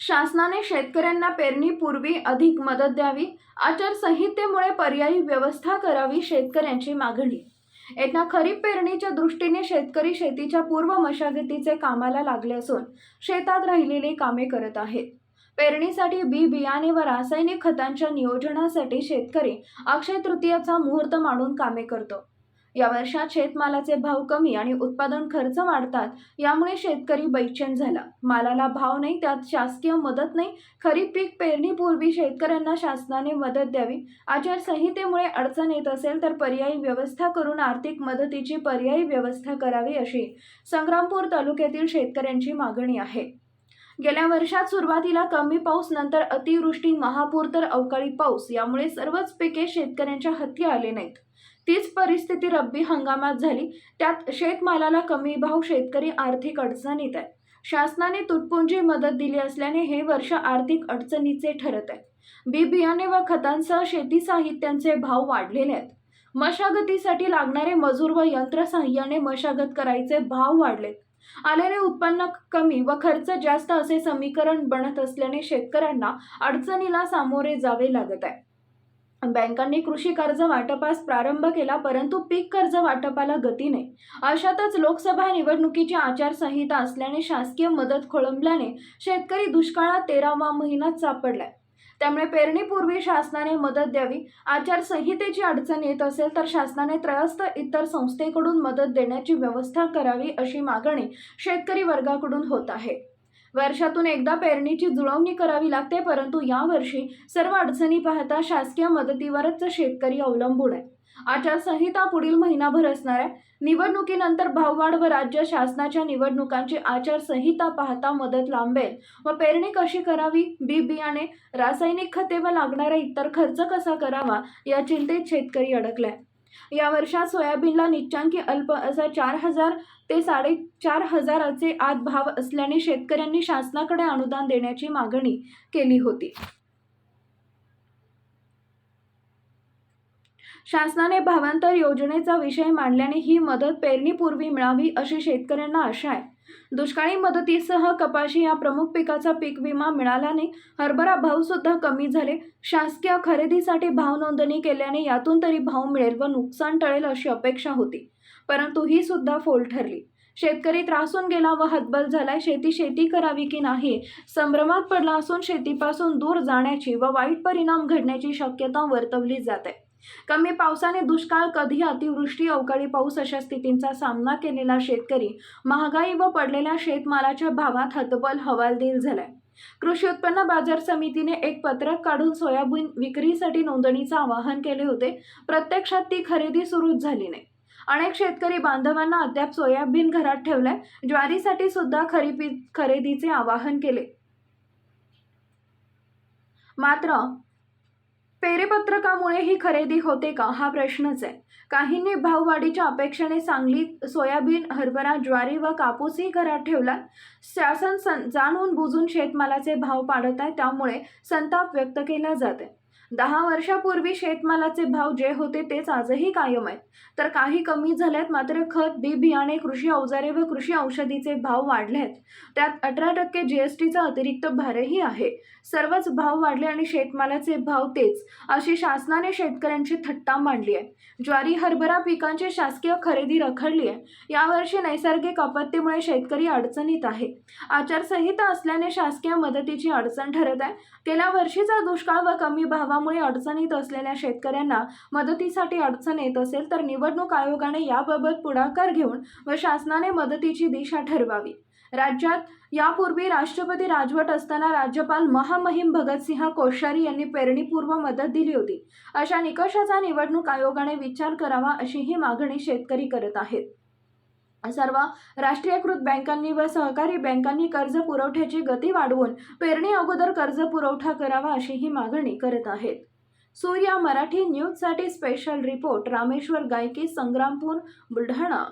शासनाने शेतकऱ्यांना पेरणीपूर्वी अधिक मदत द्यावी आचारसंहितेमुळे पर्यायी व्यवस्था करावी शेतकऱ्यांची मागणी. येत्या खरीप पेरणीच्या दृष्टीने शेतकरी शेतीच्या पूर्व मशागतीचे कामाला लागले असून शेतात राहिलेली कामे करत आहेत. पेरणीसाठी बी बियाणे व रासायनिक खतांच्या नियोजनासाठी शेतकरी अक्षय तृतीयाचा मुहूर्त मानून कामे करतो. या वर्षात शेतमालाचे भाव कमी आणि उत्पादन खर्च वाढतात यामुळे शेतकरी बैचेन झाला. मालाला भाव नाही त्यात शासकीय मदत नाही. खरीप पीक पेरणीपूर्वी शेतकऱ्यांना शासनाने मदत द्यावी. आचारसंहितेमुळे अडचण येत असेल तर पर्यायी व्यवस्था करून आर्थिक मदतीची पर्यायी व्यवस्था करावी अशी संग्रामपूर तालुक्यातील शेतकऱ्यांची मागणी आहे. गेल्या वर्षात सुरुवातीला कमी पाऊस नंतर अतिवृष्टी महापूर तर अवकाळी पाऊस यामुळे सर्वच पिके शेतकऱ्यांच्या हत्ती आले नाहीत. तीच परिस्थिती रब्बी हंगामात झाली. त्यात शेतमालाला कमी भाव शेतकरी आर्थिक अडचणीत आहे. शासनाने तुटपुंजी मदत दिली असल्याने हे वर्ष आर्थिक अडचणीचे ठरत आहे. बी बियाणे व खतांसह शेती साहित्यांचे भाव वाढलेले आहेत. मशागतीसाठी लागणारे मजूर व यंत्रसाह्याने मशागत करायचे भाव वाढले आलेले उत्पन्न कमी व खर्च जास्त असे समीकरण बनत असल्याने शेतकऱ्यांना अडचणीला सामोरे जावे लागत आहे. बँकांनी कृषी कर्ज वाटपास प्रारंभ केला परंतु पीक कर्ज वाटपाला गती नाही. अशातच लोकसभा निवडणुकीची आचारसंहिता असल्याने शासकीय मदत खोळंबल्याने शेतकरी दुष्काळात तेरावा महिन्यात सापडलाय. त्यामुळे पेरणीपूर्वी शासनाने मदत द्यावी आचारसंहितेची अडचण येत असेल तर शासनाने त्रयस्थ इतर संस्थेकडून मदत देण्याची व्यवस्था करावी अशी मागणी शेतकरी वर्गाकडून होत आहे. वर्षातून एकदा पेरणीची जुळवणी करावी लागते परंतु यावर्षी सर्व अडचणी पाहता शासकीय मदतीवरच शेतकरी अवलंबून आहे. आचारसंहिता पुढील महिनाभर असणार आहे. निवडणुकीनंतर भाववाढ व राज्य शासनाच्या निवडणुकांची आचारसंहिता पाहता मदत लांबेल. व पेरणी कशी करावी? बी बियाणे रासायनिक खते व लागणारा इतर खर्च कसा करावा? या चिंतेत शेतकरी अडकलाय. या वर्षात सोयाबीनला निच्चांकी अल्प असा चार हजार ते साडेचार हजाराचे आत भाव असल्याने शेतकऱ्यांनी शासनाकडे अनुदान देण्याची मागणी केली होती. शासनाने भावांतर योजनेचा विषय मांडल्याने ही मदत पेरणीपूर्वी मिळावी अशी शेतकऱ्यांना आशा आहे. दुष्काळी मदतीसह कपाशी या प्रमुख पिकाचा पीक विमा मिळाल्याने हरभरा भाव सुद्धा कमी झाले. शासकीय खरेदीसाठी भाव नोंदणी केल्याने यातून तरी भाव मिळेल व नुकसान टळेल अशी अपेक्षा होती. परंतु ही सुद्धा फोल ठरली. शेतकरी त्रासून गेला व हतबल झालाय. शेती शेती करावी की नाही? संभ्रमात पडला असून शेतीपासून दूर जाण्याची व वाईट परिणाम घडण्याची शक्यता वर्तवली जाते. कमी पावसाने दुष्काळ कधी अतिवृष्टी अवकाळी पाऊस अशा स्थितींचा सामना केलेला शेतकरी महागाई व पडलेल्या शेतमालाच्या भावात हतबल हवालदिल झालाय. कृषी उत्पन्न बाजार समितीने एक पत्रक काढून सोयाबीन विक्रीसाठी नोंदणीचं आवाहन केले होते. प्रत्यक्षात ती खरेदी सुरूच झाली नाही. अनेक शेतकरी बांधवांना अद्याप सोयाबीन घरात ठेवलंय. ज्वारीसाठी सुद्धा खरीपी खरेदीचे आवाहन केले. मात्र पेरेपत्रकामुळे ही खरेदी होते का? हा प्रश्नच आहे. काहींनी भाववाढीच्या अपेक्षेने सांगली सोयाबीन हरभरा ज्वारी व कापूसही घरात ठेवला शासन सं जाणून बुजून शेतमालाचे भाव पाडत आहे. त्यामुळे संताप व्यक्त केला जाते दहा वर्षापूर्वी शेतमालाचे भाव जे होते तेच आजही कायम आहेत. तर काही कमी झाल्यात मात्र खत बी बियाणे कृषी अवजारे व कृषी औषधीचे भाव वाढले आहेत त्यात अठरा टक्के जी एस टीचा अतिरिक्त भारही आहे. सर्वच भाव वाढले आणि शेतमालाचे भाव तेच अशी शासनाने शेतकऱ्यांची थट्टा मांडली आहे. ज्वारी हरभरा पिकांची शासकीय खरेदी रखडली आहे. यावर्षी नैसर्गिक आपत्तीमुळे शेतकरी अडचणीत आहे. आचारसंहिता असल्याने शासकीय मदतीची अडचण ठरत आहे. गेल्या वर्षीचा दुष्काळ व कमी भावा भावामुळे अडचणीत असलेल्या शेतकऱ्यांना मदतीसाठी अडचण येत असेल तर निवडणूक आयोगाने याबाबत पुढाकार घेऊन व शासनाने मदतीची दिशा ठरवावी. राज्यात यापूर्वी राष्ट्रपती राजवट असताना राज्यपाल महामहिम भगतसिंह कोश्यारी यांनी पेरणीपूर्व मदत दिली होती. अशा निकषाचा निवडणूक आयोगाने विचार करावा अशी ही मागणी शेतकरी करत आहेत. सर्व राष्ट्रीयकृत बँकांनी व सहकारी बँकांनी कर्ज पुरवठ्याची गती वाढवून पेरणी अगोदर कर्ज पुरवठा करावा अशी ही मागणी करत आहेत. सूर्या मराठी न्यूजसाठी स्पेशल रिपोर्ट रामेश्वर गायकी संग्रामपूर बुलढाणा.